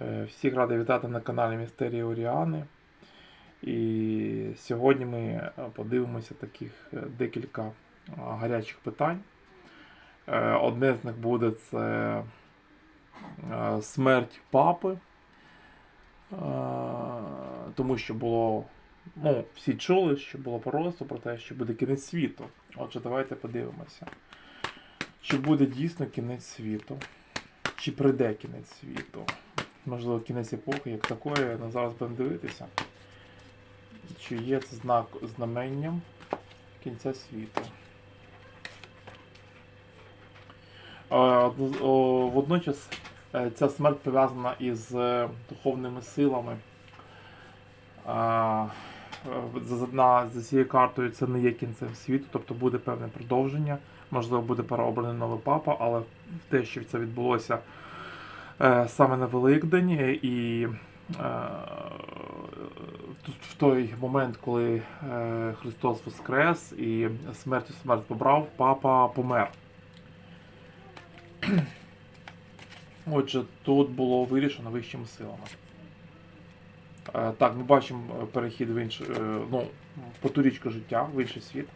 Е, Всіх радий вітати на каналі Містерії Оріани. І сьогодні ми е, подивимося таких е, декілька гарячих питань. Одне з них буде це смерть папи. Тому що було, ну, всі чули, що було просто про те, що буде кінець світу. Отже, давайте подивимося. Чи буде дійсно кінець світу? Чи прийде кінець світу? Можливо, кінець епохи як такої, але зараз будемо дивитися. Чи є це знак знаменням кінця світу? О, Водночас е, ця смерть пов'язана із е, духовними силами. За, цією картою це не є кінцем світу, тобто буде певне продовження. Можливо, буде переобраний новий папа, але те, що це відбулося саме на Великдень, е, і е, в той момент, коли е, Христос Воскрес і смертю смерть побрав, папа помер. Отже, тут було вирішено вищими силами. Е, Так, ми бачимо е, перехід в інше, е, ну, потурічку життя в інший світ.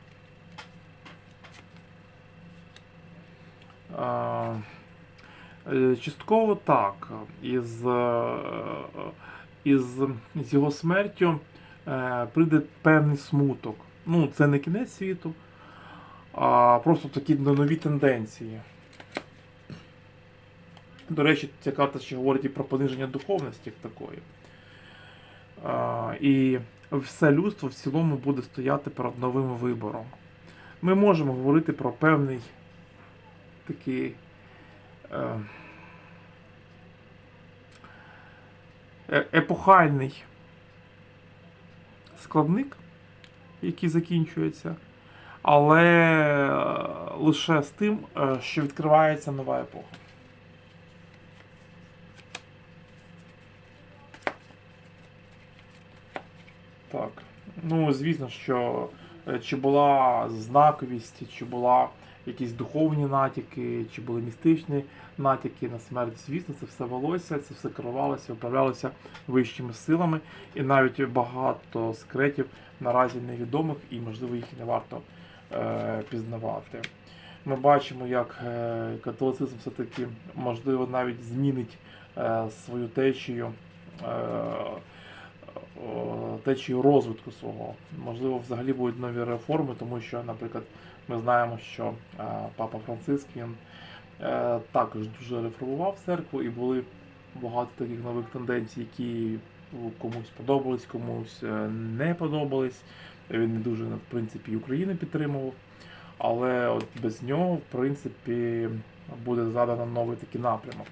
Е, е, Частково так. Із, е, із, його смертю е, прийде певний смуток. Ну, це не кінець світу, а просто такі нові тенденції. До речі, ця карта ще говорить і про пониження духовності такої. А, і все людство в цілому буде стояти перед новим вибором. Ми можемо говорити про певний такий е, е- епохальний складник, який закінчується, але е, лише з тим, е, що відкривається нова епоха. Так. Ну, звісно, що е, чи була знаковість, чи була якісь духовні натяки, чи були містичні натяки на смерть, звісно, це все велося, це все керувалося, управлялося вищими силами, і навіть багато секретів наразі невідомих, і можливо їх і не варто е, пізнавати. Ми бачимо, як е, католицизм все-таки можливо навіть змінить е, свою течію. Е, течію розвитку свого. Можливо, взагалі будуть нові реформи, тому що, наприклад, ми знаємо, що е, папа Франциск він е, також дуже реформував церкву, і були багато таких нових тенденцій, які комусь подобались, комусь е, не подобались. Він не дуже, в принципі, Україну підтримував. Але от без нього, в принципі, буде задано новий такий напрямок.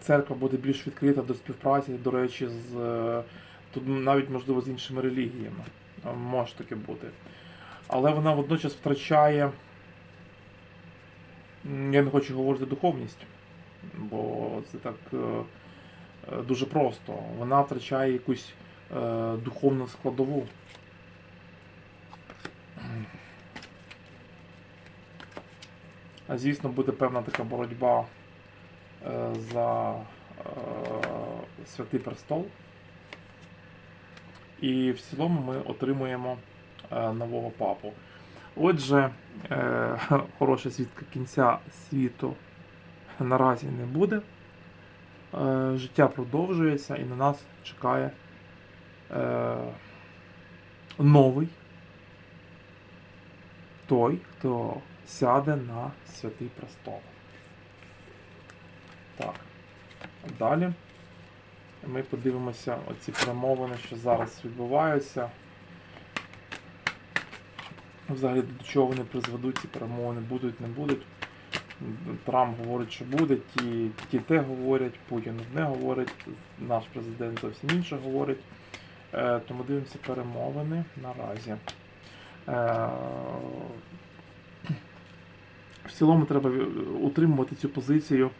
Церква буде більш відкрита до співпраці, до речі, з тут навіть можливо з іншими релігіями. Е, Може таке бути. Але вона водночас втрачає. Я не хочу говорити духовність, бо це так е, е, дуже просто. Вона втрачає якусь духовну складову. А звісно, буде певна така боротьба за Святий Престол. І в цілому ми отримуємо е, нового папу. Отже, е, хороша свідка кінця світу наразі не буде. Е, життя продовжується і на нас чекає новий той, хто сяде на святий престол. Так. Далі ми подивимося оці перемовини, що зараз відбуваються. Взагалі до чого вони призведуть, ці перемовини будуть, не будуть. Трамп говорить, що буде, ті, ті те говорять, Путін одне говорить, наш президент зовсім інше говорить. Е, тому дивимося перемовини наразі. Е, в цілому треба утримувати цю позицію,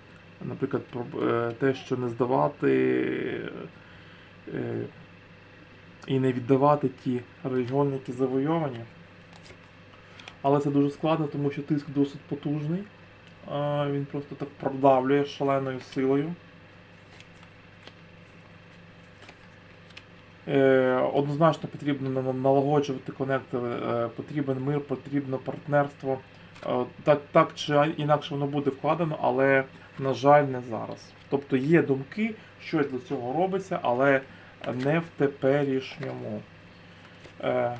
наприклад, про е, те, що не здавати е, і не віддавати ті регіони, які завойовані. Але це дуже складно, тому що тиск досить потужний. Він просто так продавлює шаленою силою. Е, Однозначно потрібно на- на- налагоджувати конектори, потрібен мир, потрібно партнерство. Так, так чи інакше воно буде вкладено, але, на жаль, не зараз. Тобто є думки, щось для цього робиться, але не в теперішньому. Е,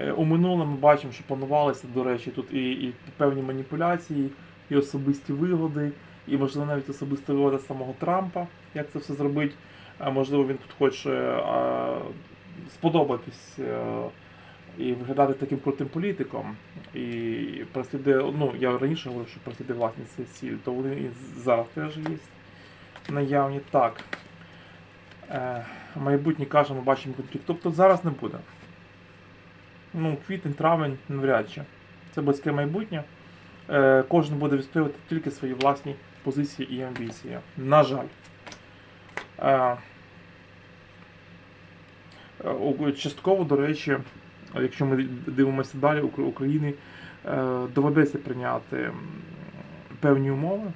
е, У минулому ми бачимо, що планувалися, до речі, тут і, і певні маніпуляції, і особисті вигоди, і, можливо, навіть особиста вигода самого Трампа, як це все зробити. А можливо, він тут хоче е, сподобатись е, і виглядати таким крутим політиком. І переслідує, ну, я раніше говорив, що переслідує власні ці цілі, то вони і зараз теж є наявні. Так. Е, майбутнє каже, ми бачимо конфлікт. Тобто зараз не буде. Ну, квітень, травень, навряд чи. Це близьке майбутнє. Е, кожен буде відстоювати тільки свої власні позиції і амбіції. На жаль. Е, е, частково, до речі, якщо ми дивимося далі, Україні е, доведеться прийняти певні умови.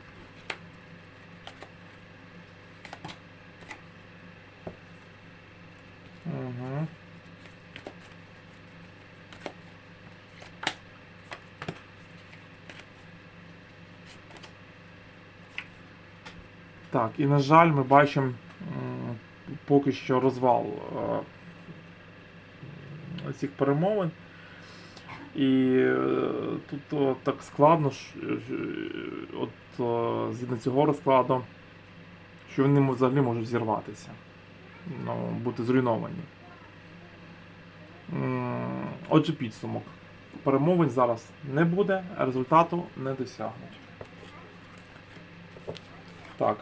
Угу. Так, і на жаль, ми бачимо поки що розвал е, цих перемовин. І е, тут о, так складно, е, от е, згідно цього розкладу, що вони взагалі можуть зірватися, ну, бути зруйновані. Отже, підсумок. Перемовин зараз не буде, результату не досягнуть. Так.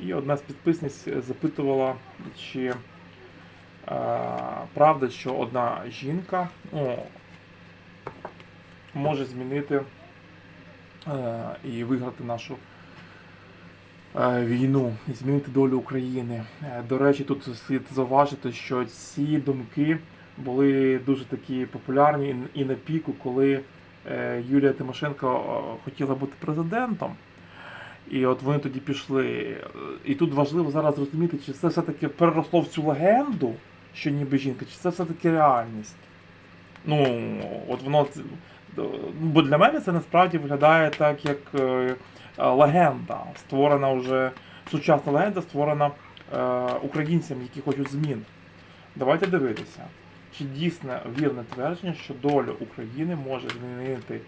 І одна з підписниць запитувала, чи е, правда, що одна жінка ну, може змінити е, і виграти нашу е, війну, і змінити долю України. Е, до речі, тут слід зауважити, що ці думки були дуже такі популярні і- на піку, коли е, Юлія Тимошенко е, хотіла бути президентом. І от вони тоді пішли. І тут важливо зараз зрозуміти, чи це все-таки переросло в цю легенду, що ніби жінка, чи це все-таки реальність. Ну, от воно. Бо для мене це насправді виглядає так, як е, легенда, створена вже сучасна легенда, створена е, українцями, які хочуть змін. Давайте дивитися, чи дійсно вірне твердження, що долю України може змінити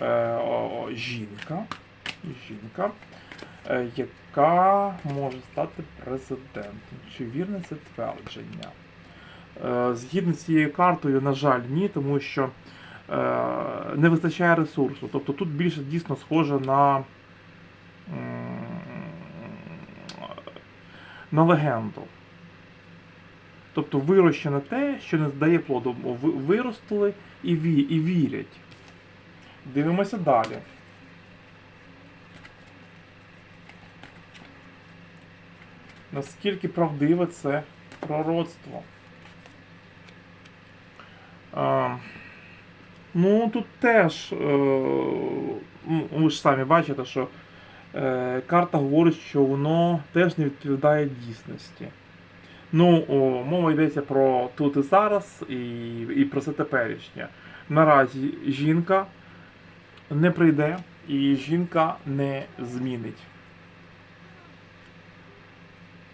е, жінка, жінка, яка може стати президентом. Чи вірне це твердження? Е, Згідно з цією картою, на жаль, ні, тому що е, не вистачає ресурсу. Тобто тут більше дійсно схоже на, на легенду. Тобто вирощене те, що не здає плоду. Ви- Виростили і, ві, і вірять. Дивимося далі. Наскільки правдиве це пророцтво? Ну, тут теж, е, ну, ви ж самі бачите, що е, карта говорить, що воно теж не відповідає дійсності. Ну, мова йдеться про тут і зараз, і, і про це теперішнє. Наразі жінка не прийде, і жінка не змінить.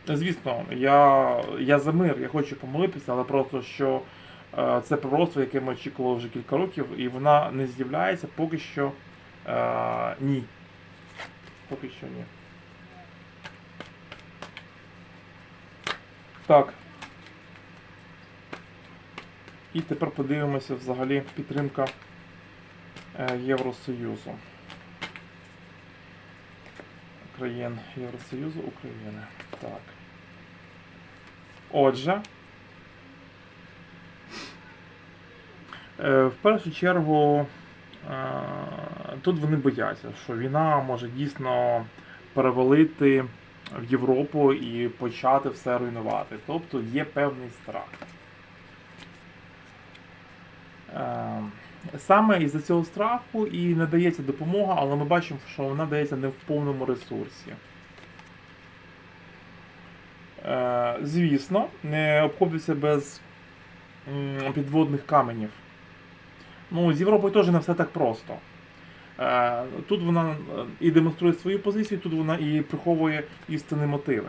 Звісно, я, я за мир, я хочу помолитися, але просто що це пророцтво, яке ми очікували вже кілька років, і вона не з'являється поки що е, ні. Поки що ні. Так. І тепер подивимося взагалі підтримка е, Євросоюзу. Країн Євросоюзу України. Так. Отже. В першу чергу е, тут вони бояться, що війна може дійсно перевалити в Європу і почати все руйнувати. Тобто є певний страх. Е, саме із-за цього страху і не дається допомога, але ми бачимо, що вона дається не в повному ресурсі. Е, звісно, не обходиться без підводних каменів. Ну, з Європою теж не все так просто. Е, Тут вона е, і демонструє свою позицію, тут вона і приховує істинні мотиви.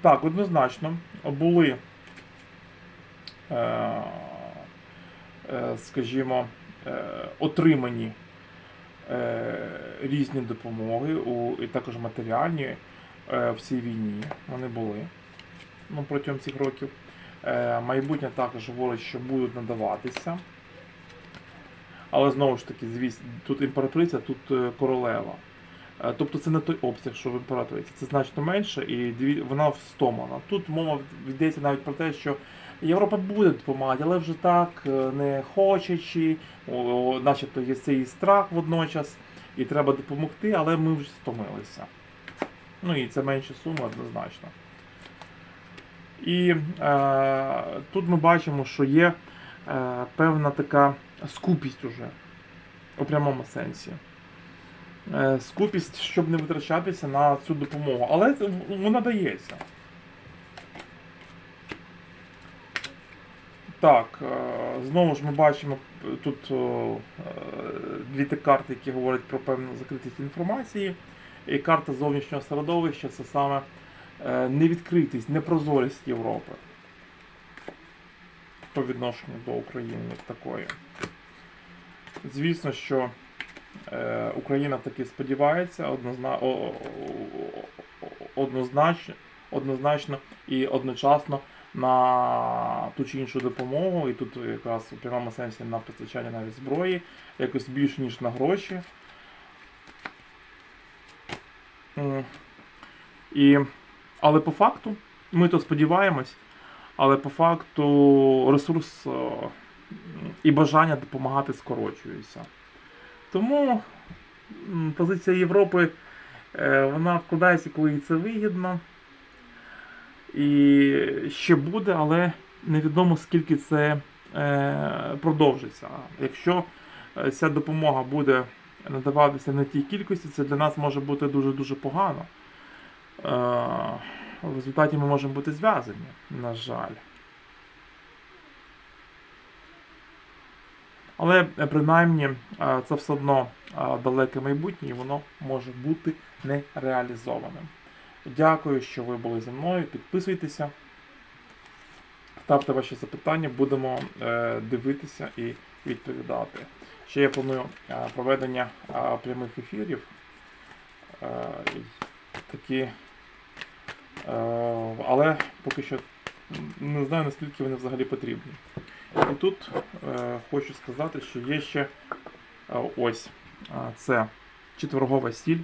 Так, однозначно, були, е, скажімо, отримані різні допомоги, і також матеріальні в цій війні. Вони були ну, протягом цих років. Е, майбутнє також говорить, що будуть надаватися. Але знову ж таки, звісно, тут імператриця, тут е, королева. Е, Тобто це не той обсяг, що в імператриці. Це значно менше, і вона встомлена. Тут мова йдеться навіть про те, що Європа буде допомагати, але вже так не хочучи, начебто є цей страх водночас, і треба допомогти, але ми вже стомилися. Ну і це менша сума однозначно. І е, тут ми бачимо, що є е, певна така скупість уже у прямому сенсі. Е, скупість, щоб не витрачатися на цю допомогу. Але вона дається. Так, е, знову ж ми бачимо тут е, дві ті карти, які говорять про певну закритість інформації. І карта зовнішнього середовища це саме невідкритість, непрозорість Європи по відношенню до України як такої. Звісно, що е, Україна таки сподівається однозначно, однозначно і одночасно на ту чи іншу допомогу, і тут якраз у прямому сенсі на постачання навіть зброї, якось більше, ніж на гроші. І, але по факту, ми то сподіваємось, але по факту ресурс е, і бажання допомагати скорочується. Тому позиція Європи е, вона вкладається, коли це вигідно. І ще буде, але невідомо скільки це е, продовжиться. Якщо ця допомога буде надаватися на тій кількості, це для нас може бути дуже-дуже погано. Е, в результаті ми можемо бути зв'язані, на жаль. Але е, принаймні е, це все одно далеке майбутнє і воно може бути нереалізованим. Дякую, що ви були зі мною. Підписуйтеся, ставте ваші запитання, будемо дивитися і відповідати. Ще я планую проведення прямих ефірів. Такі, але поки що не знаю, наскільки вони взагалі потрібні. І тут е, хочу сказати, що є ще е, ось е, це четвергова стіль.